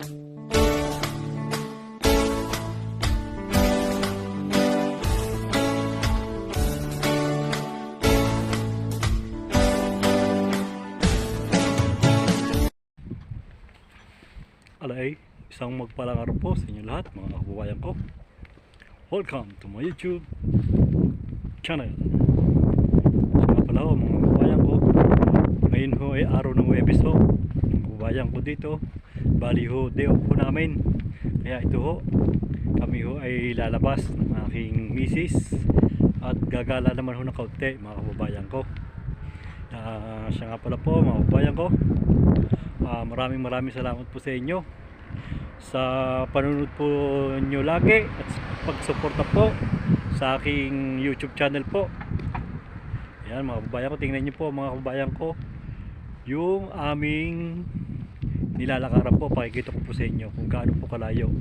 Alay, isang magpalang araw po sa inyo lahat mga kababayan ko. Welcome to my YouTube channel. So nga pala ho mga kababayan ko, ngayon ho ay araw ng Webes ho. Mga kababayan ko dito, bali ho, day off po namin. Kaya ito ho, kami ho ay lalabas ng aking misis at gagala naman ho ng kaunti mga kababayan ko. Ah, siya nga pala po mga kababayan ko, Ah, maraming maraming salamat po sa inyo sa panunod po nyo lagi at pagsuporta po sa aking YouTube channel po. Ayan mga kababayan ko, tingnan nyo po mga kababayan ko yung aming nilalakaran po. Pakikita ko po sa inyo kung gaano po kalayo.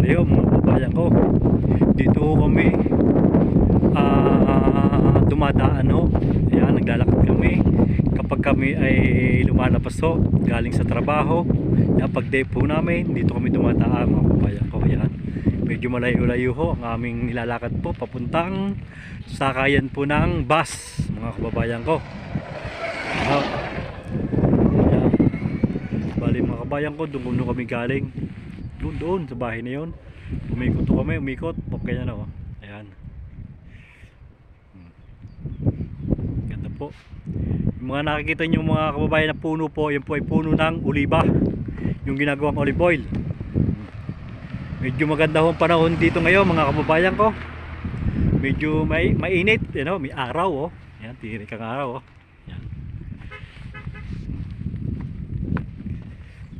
Ayun mga kababayan ko, dito kami ah dumadaan ho. Ayan, naglalakad kami. Kapag kami ay lumalabas ho, galing sa trabaho, pag day po namin, dito kami dumadaan mga kabayan ko. Ayan. Medyo malayo-layo ho ang aming nilalakad po papuntang sakayan po ng bus mga kababayan ko. Ayan. Ayan. Bali mga kabayan ko, doon kuno kami galing. Doon, doon, sa bahay na yun. Umikot to kami, umikot. Pag ganyan o. Ayan. Ganda po. Yung mga nakikita nyo mga kababayan na puno po, yun po ay puno ng oliba. Yung ginagawang olive oil. Medyo maganda ho ang panahon dito ngayon mga kababayan ko. Medyo may mainit, you know, may araw oh. Yan, tirik ang araw oh. Yan.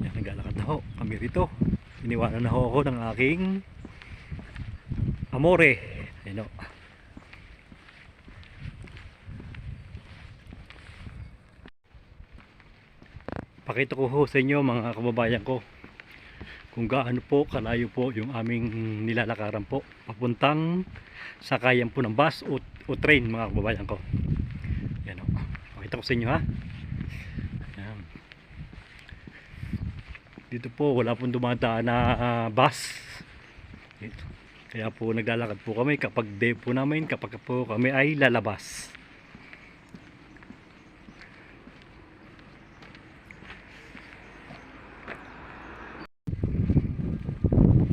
Yan, naglalakad na ho kami rito. Iniwanan na ho ako ng aking amore. Ayun oh. Pakita ko ho sa inyo mga kababayan ko kung gaano po kalayo po yung aming nilalakaran po papuntang sakayan po ng bus o, o train mga kababayan ko. Pakita ko sa inyo ha. Yan. Dito po wala pong dumadaan na ah, bus. Dito. Kaya po naglalakad po kami kapag day po namin kapag po kami ay lalabas.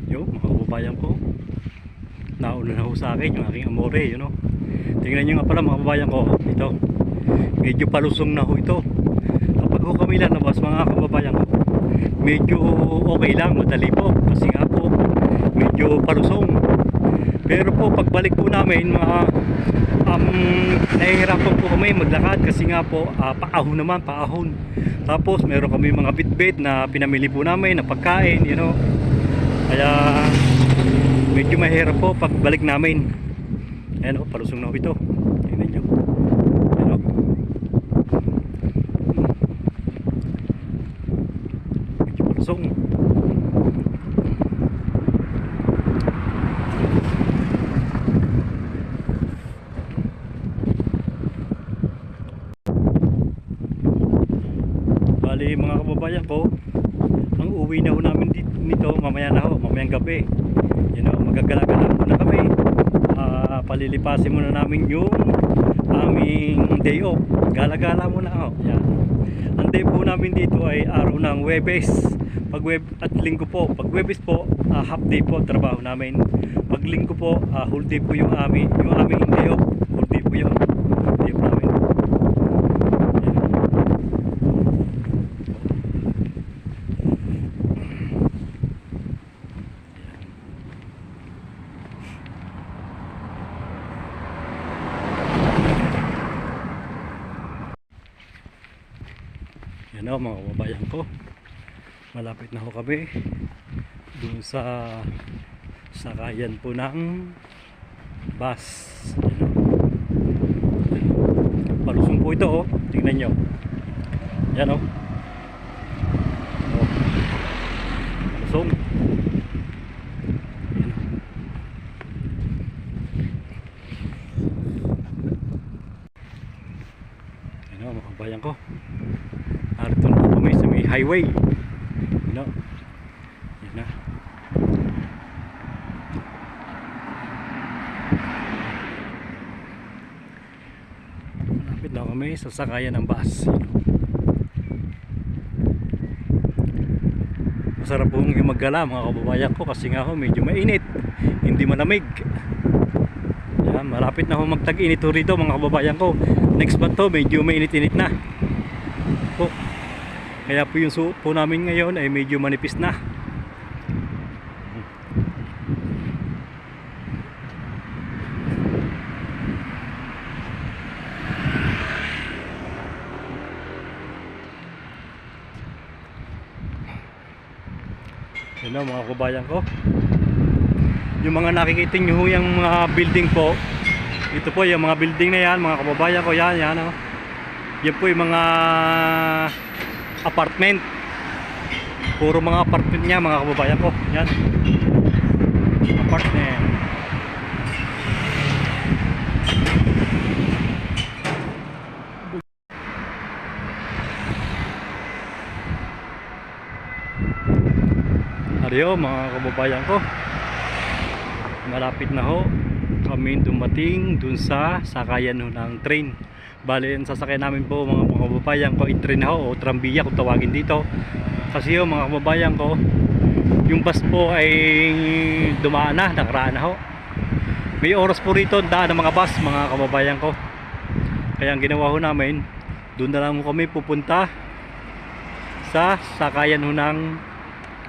Yo, mga kababayan ko. Nauna na ho sa akin yung aking amore, you know. Tingnan nyo nga pala mga kababayan ko. Ito. Medyo palusong na ho ito. Kapag ho kami lalabas mga kababayan medyo okay lang, madali po. Kasi nga po, medyo palusong. Pero po, pagbalik po namin, mga um, nahihirapan po kami maglakad kasi nga po, ah, paahon naman, paahon. Tapos, meron kami mga bitbit na pinamili po namin na pagkain, you know. Kaya medyo mahirap po pagbalik namin. Ayan o, palusong na ho ito. Tingnan nyo. Ayan o. Medyo palusong. Bali mga kababayan ko, ang uwi na ho namin dito, nito mamaya na ho, mamayang gabi. You know, magagala-gala muna kami. Ah, palilipasin muna namin yung aming day off. Gala-gala muna ho. Yan. Ang day po namin dito ay araw ng Webes. Pag web at linggo po. Pag Webes po, ah, half day po trabaho namin. Pag linggo po, ah, whole day po yung aming yung aming day off. Whole day po yun. Day off namin. Yan. Yan o mga kababayan ko. Malapit na ho kami. Doon sa sakayan po ng bus. Yan o. Palusong po ito oh. Tingnan nyo. Yan. Oh. Palusong. Yan o. Yan o mga kababayan ko. Highway. You know? Yan na. Malapit na kami sa sakayan ng bus. Masarap pong maggala mga kababayan ko kasi nga ho medyo mainit. Hindi malamig. Yan, malapit na ho magtag-init ho rito mga kababayan ko. Next month to medyo mainit-init na. Po. Kaya po yung suot po namin ngayon ay medyo manipis na. Yun o, mga kababayan ko. Yung mga nakikita nyo yung mga building po. Ito po yung mga building na yan, mga kababayan ko. Yan, yan o. Yan po yung mga apartment. Puro mga apartment niya, mga kababayan ko. Yan. Apartment. Ariyo mga kababayan ko Malapit na ho Kami dumating dun sa sakayan ho ng train Bale ang sasakyan namin po mga, kababayan ko I-train na ho o trambiya kung tawagin dito Kasi ho mga kababayan ko Yung bus po ay dumaan na Nakaraan na ho May oras po rito daan ng mga bus mga kababayan ko Kaya ang ginawa ho namin Doon na lang kami pupunta Sa sakayan ho ng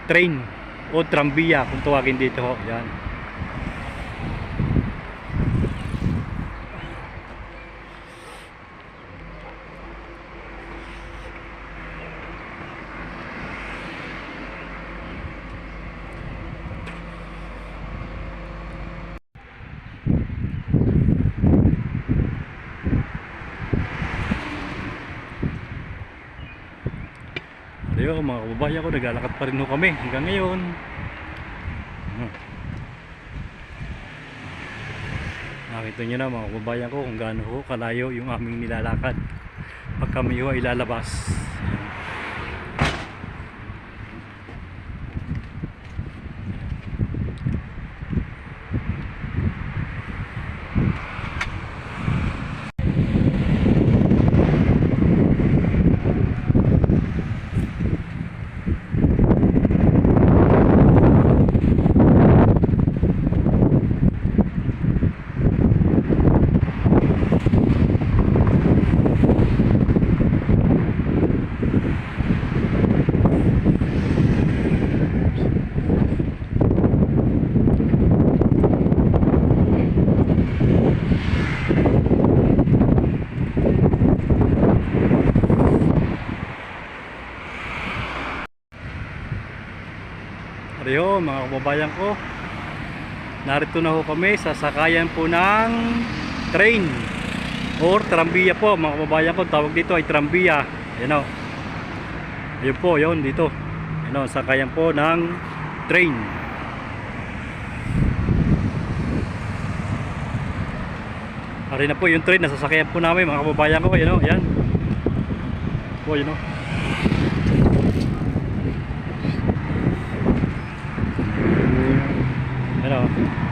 train o trambiya kung tawagin dito ho. Yan. Ayun mga kababayan ko, naglalakad pa rin ho kami hanggang ngayon. Hmm. Nakita nyo na mga kababayan ko kung gaano ho kalayo yung aming nilalakad pag kami ho ay lalabas. Ayan. Ariyo mga kababayan ko. Narito na ho kami sa sakayan po ng train. Or trambiya po mga kababayan ko. Tawag dito ay trambiya Ayan o. Ayun po yun dito. Ayan o sakayan po ng train. Ari na po yung train nasasakayan po namin mga kababayan ko. Ayan o yan Po yun o oh.